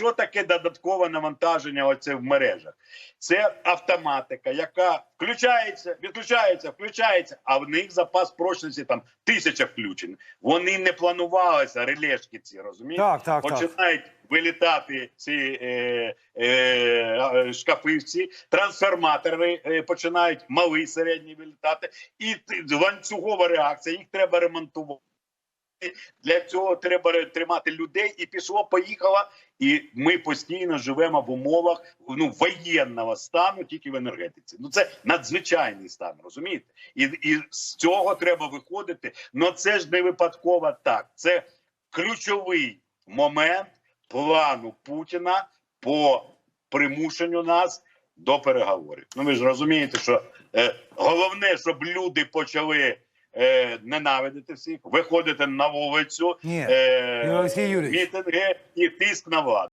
що таке додаткове навантаження? Оце в мережах? Це автоматика, яка включається, відключається, включається, а в них запас прочності там тисяча включень. Вони не планувалися, релешки ці розумієте? Так, так, так. починають вилітати ці е, е, шкафи, всі, трансформатори е, починають малі, середні вилітати, і ланцюгова реакція, їх треба ремонтувати. Для цього треба тримати людей, і пішло, поїхало. І ми постійно живемо в умовах ну воєнного стану, тільки в енергетиці. Ну це надзвичайний стан, розумієте? І, і з цього треба виходити. Ну це ж не випадково так. Це ключовий момент плану Путіна по примушенню нас до переговорів. Ну ви ж розумієте, що е, головне, щоб люди почали е, ненавидити всіх, виходити на вулицю, Ні, е, Олексій Юрійович. мітинги і тиск на владу.